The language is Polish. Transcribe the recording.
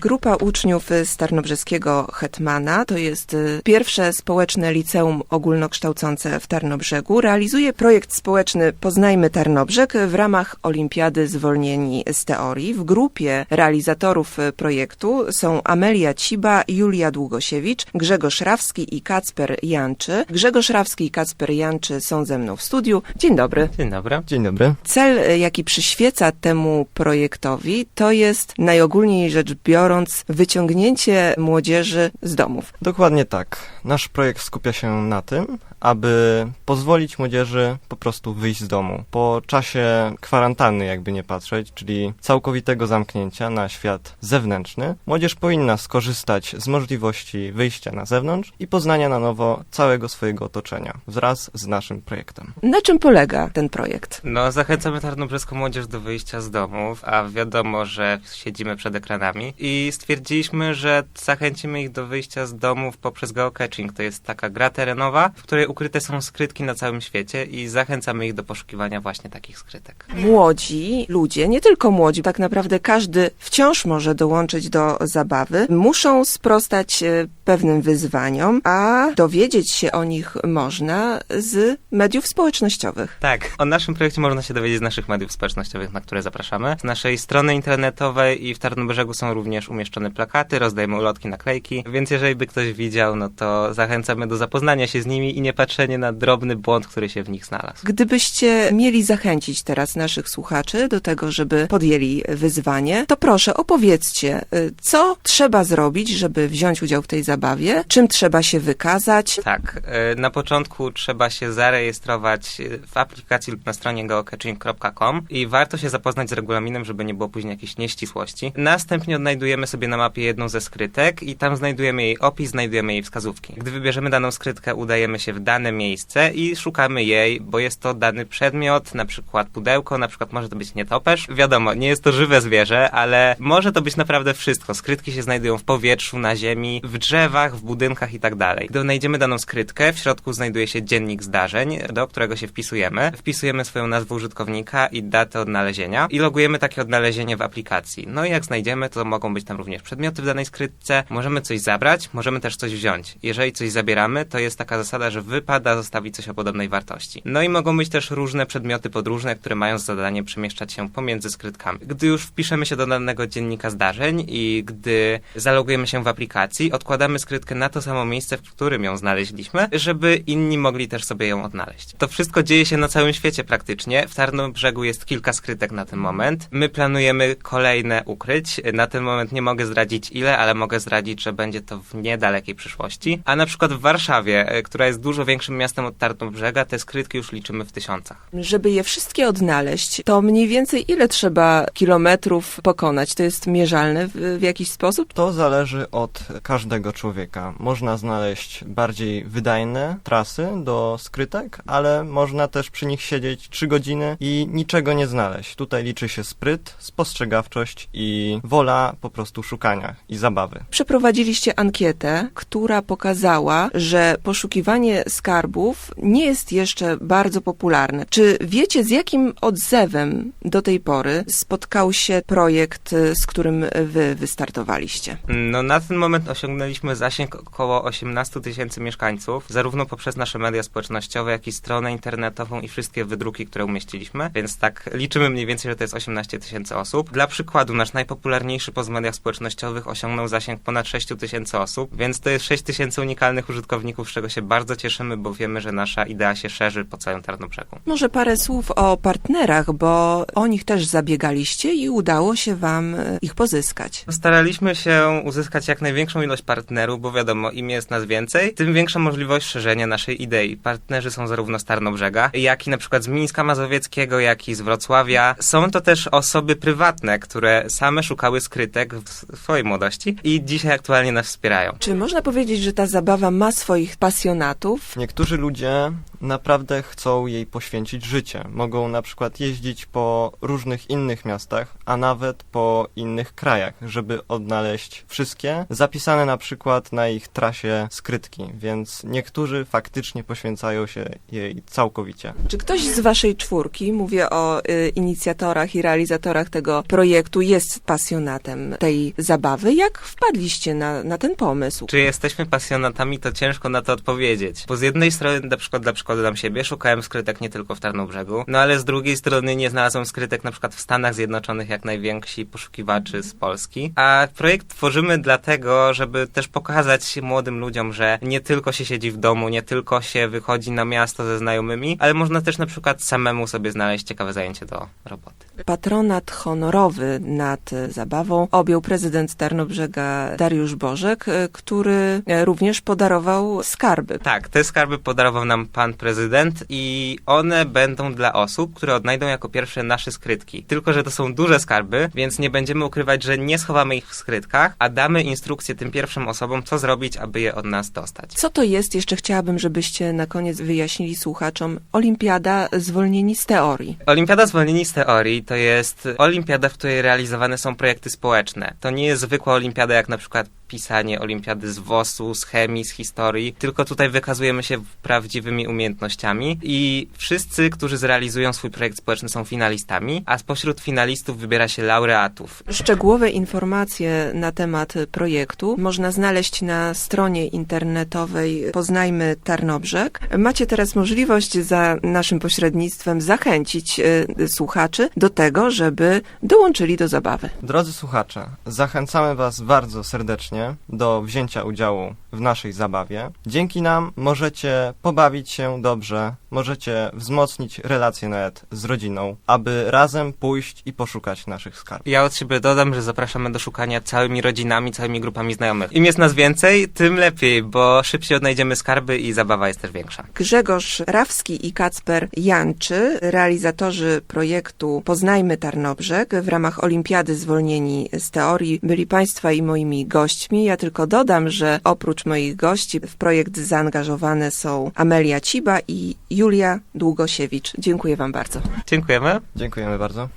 Grupa uczniów z Tarnobrzeskiego Hetmana, to jest y, pierwsze społeczne liceum ogólnokształcące w Tarnobrzegu, realizuje projekt społeczny Poznajmy Tarnobrzeg w ramach Olimpiady Zwolnieni z Teorii. W grupie realizatorów y, projektu są Amelia Ciba, Julia Długosiewicz, Grzegorz Rawski i Kacper Janczy. Grzegorz Rawski i Kacper Janczy są ze mną w studiu. Dzień dobry. Dzień dobry. Dzień dobry. Cel, y, jaki przyświeca temu projektowi, to jest najogólniej rzecz biorąc wyciągnięcie młodzieży z domów. Dokładnie tak. Nasz projekt skupia się na tym, aby pozwolić młodzieży po prostu wyjść z domu. Po czasie kwarantanny, jakby nie patrzeć, czyli całkowitego zamknięcia na świat zewnętrzny, młodzież powinna skorzystać z możliwości wyjścia na zewnątrz i poznania na nowo całego swojego otoczenia wraz z naszym projektem. Na czym polega ten projekt? No, zachęcamy tarnobrzeską młodzież do wyjścia z domów, a wiadomo, że siedzimy przed ekranami i stwierdziliśmy, że zachęcimy ich do wyjścia z domów poprzez geocaching. To jest taka gra terenowa, w której ukryte są skrytki na całym świecie i zachęcamy ich do poszukiwania właśnie takich skrytek. Młodzi ludzie, nie tylko młodzi, tak naprawdę każdy wciąż może dołączyć do zabawy, muszą sprostać e, pewnym wyzwaniom, a dowiedzieć się o nich można z mediów społecznościowych. Tak, o naszym projekcie można się dowiedzieć z naszych mediów społecznościowych, na które zapraszamy. Z naszej strony internetowej i w Tarnobrzegu są również umieszczone plakaty, rozdajemy ulotki, naklejki, więc jeżeli by ktoś widział, no to zachęcamy do zapoznania się z nimi i nie patrzenie na drobny błąd, który się w nich znalazł. Gdybyście mieli zachęcić teraz naszych słuchaczy do tego, żeby podjęli wyzwanie, to proszę opowiedzcie, y, co trzeba zrobić, żeby wziąć udział w tej zabawie, czym trzeba się wykazać. Tak, y, na początku trzeba się zarejestrować y, w aplikacji lub na stronie geocaching.com i warto się zapoznać z regulaminem, żeby nie było później jakichś nieścisłości. Następnie odnajdujemy sobie na mapie jedną ze skrytek i tam znajdujemy jej opis, znajdujemy jej wskazówki. Gdy wybierzemy daną skrytkę, udajemy się w dane miejsce i szukamy jej, bo jest to dany przedmiot, na przykład pudełko, na przykład może to być nietoperz. Wiadomo, nie jest to żywe zwierzę, ale może to być naprawdę wszystko. Skrytki się znajdują w powietrzu, na ziemi, w drzewach, w budynkach i tak dalej. Gdy odnajdziemy daną skrytkę, w środku znajduje się dziennik zdarzeń, do którego się wpisujemy. Wpisujemy swoją nazwę użytkownika i datę odnalezienia i logujemy takie odnalezienie w aplikacji. No i jak znajdziemy, to mogą być tam również przedmioty w danej skrytce. Możemy coś zabrać, możemy też coś wziąć. Jeżeli coś zabieramy, to jest taka zasada, że wypada zostawić coś o podobnej wartości. No i mogą być też różne przedmioty podróżne, które mają za zadanie przemieszczać się pomiędzy skrytkami. Gdy już wpiszemy się do danego dziennika zdarzeń i gdy zalogujemy się w aplikacji, odkładamy skrytkę na to samo miejsce, w którym ją znaleźliśmy, żeby inni mogli też sobie ją odnaleźć. To wszystko dzieje się na całym świecie praktycznie. W Tarnobrzegu jest kilka skrytek na ten moment. My planujemy kolejne ukryć. Na ten moment nie mogę zdradzić ile, ale mogę zdradzić, że będzie to w niedalekiej przyszłości. A na przykład w Warszawie, e, która jest dużo większym miastem od Tarnobrzega, te skrytki już liczymy w tysiącach. Żeby je wszystkie odnaleźć, to mniej więcej ile trzeba kilometrów pokonać? To jest mierzalne w, w jakiś sposób? To zależy od każdego człowieka. Można znaleźć bardziej wydajne trasy do skrytek, ale można też przy nich siedzieć 3 godziny i niczego nie znaleźć. Tutaj liczy się spryt, spostrzegawczość i wola po prostu szukania i zabawy. Przeprowadziliście ankietę, która pokazała, że poszukiwanie skarbów nie jest jeszcze bardzo popularne. Czy wiecie, z jakim odzewem do tej pory spotkał się projekt, z którym wy wystartowaliście? No na ten moment osiągnęliśmy zasięg około 18 tysięcy mieszkańców, zarówno poprzez nasze media społecznościowe, jak i stronę internetową i wszystkie wydruki, które umieściliśmy, więc tak liczymy mniej więcej, że to jest 18 tysięcy osób. Dla przykładu, nasz najpopularniejszy post w mediach społecznościowych osiągnął zasięg ponad 6 tysięcy osób, więc to jest 6 tysięcy unikalnych użytkowników, z czego się bardzo cieszymy, bo wiemy, że nasza idea się szerzy po całym Tarnobrzegu. Może parę słów o partnerach, bo o nich też zabiegaliście i udało się wam y, ich pozyskać. Staraliśmy się uzyskać jak największą ilość partnerów, bo wiadomo, im jest nas więcej, tym większa możliwość szerzenia naszej idei. Partnerzy są zarówno z Tarnobrzega, jak i na przykład z Mińska Mazowieckiego, jak i z Wrocławia. Są to też osoby prywatne, które same szukały skrytek w swojej młodości i dzisiaj aktualnie nas wspierają. Czy można powiedzieć, że ta zabawa ma swoich pasjonatów? Niektórzy ludzie naprawdę chcą jej poświęcić życie. Mogą na przykład jeździć po różnych innych miastach, a nawet po innych krajach, żeby odnaleźć wszystkie zapisane na przykład na ich trasie skrytki, więc niektórzy faktycznie poświęcają się jej całkowicie. Czy ktoś z waszej czwórki, mówię o y, inicjatorach i realizatorach tego projektu, jest pasjonatem tej zabawy. Jak wpadliście na, na ten pomysł? Czy jesteśmy pasjonatami, to ciężko na to odpowiedzieć. Bo z jednej strony, na przykład dla przykładu dam siebie, szukałem skrytek nie tylko w Tarnobrzegu, no ale z drugiej strony nie znalazłem skrytek na przykład w Stanach Zjednoczonych, jak najwięksi poszukiwaczy z Polski. A projekt tworzymy dlatego, żeby też pokazać młodym ludziom, że nie tylko się siedzi w domu, nie tylko się wychodzi na miasto ze znajomymi, ale można też na przykład samemu sobie znaleźć ciekawe zajęcie do roboty. Patronat honorowy nad zabawą objął prezydent Tarnobrzega Dariusz Bożek, e, który e, również podarował skarby. Tak, te skarby podarował nam pan prezydent i one będą dla osób, które odnajdą jako pierwsze nasze skrytki. Tylko, że to są duże skarby, więc nie będziemy ukrywać, że nie schowamy ich w skrytkach, a damy instrukcję tym pierwszym osobom, co zrobić, aby je od nas dostać. Co to jest? Jeszcze chciałabym, żebyście na koniec wyjaśnili słuchaczom. Olimpiada zwolnieni z teorii. Olimpiada Zwolnieni z Teorii to jest olimpiada, w której realizowane są projekty społeczne. To nie jest zwykła olimpiada, jak na przykład pisanie olimpiady z WOS-u, z chemii, z historii, tylko tutaj wykazujemy się prawdziwymi umiejętnościami i wszyscy, którzy zrealizują swój projekt społeczny są finalistami, a spośród finalistów wybiera się laureatów. Szczegółowe informacje na temat projektu można znaleźć na stronie internetowej Poznajmy Tarnobrzeg. Macie teraz możliwość za naszym pośrednictwem zachęcić e, słuchaczy do tego, żeby dołączyli do zabawy. Drodzy słuchacze, zachęcamy Was bardzo serdecznie do wzięcia udziału w naszej zabawie. Dzięki nam możecie pobawić się dobrze, możecie wzmocnić relacje nawet z rodziną, aby razem pójść i poszukać naszych skarbów. Ja od siebie dodam, że zapraszamy do szukania całymi rodzinami, całymi grupami znajomych. Im jest nas więcej, tym lepiej, bo szybciej odnajdziemy skarby i zabawa jest też większa. Grzegorz Rawski i Kacper Janczy, realizatorzy projektu Poznajmy Tarnobrzeg w ramach Olimpiady Zwolnieni z Teorii, byli Państwa i moimi gośćmi. Ja tylko dodam, że oprócz moich gości w projekt zaangażowane są Amelia Ciba i Julia Długosiewicz. Dziękuję Wam bardzo. Dziękujemy. Dziękujemy bardzo.